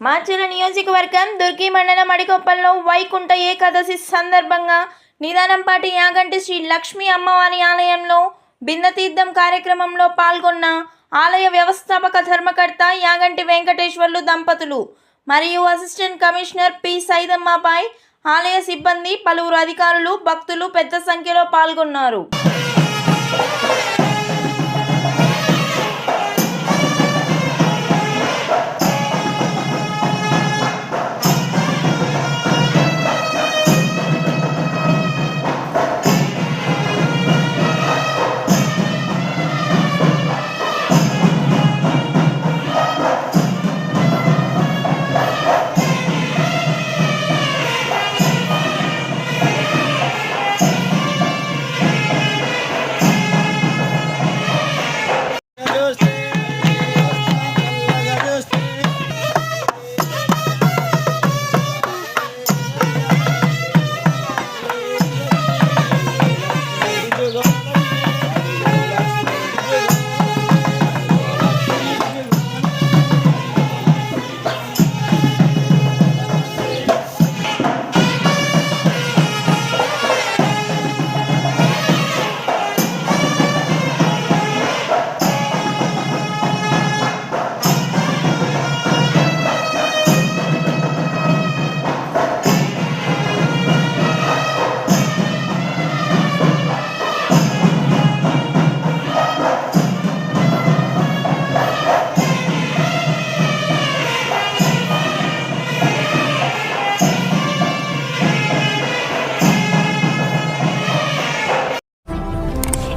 మాచర్ల నియోజకవర్గం దుర్గి మండలం అడికొప్పల్లో వైకుంఠ ఏకాదశి సందర్భంగా నిదానంపాటి యాగంటి శ్రీ లక్ష్మీ అమ్మవారి ఆలయంలో బిందతీర్థం కార్యక్రమంలో పాల్గొన్న ఆలయ వ్యవస్థాపక ధర్మకర్త యాగంటి వెంకటేశ్వర్లు దంపతులు మరియు అసిస్టెంట్ కమిషనర్ పి సైదమ్మపై ఆలయ సిబ్బంది పలువురు అధికారులు భక్తులు పెద్ద సంఖ్యలో పాల్గొన్నారు.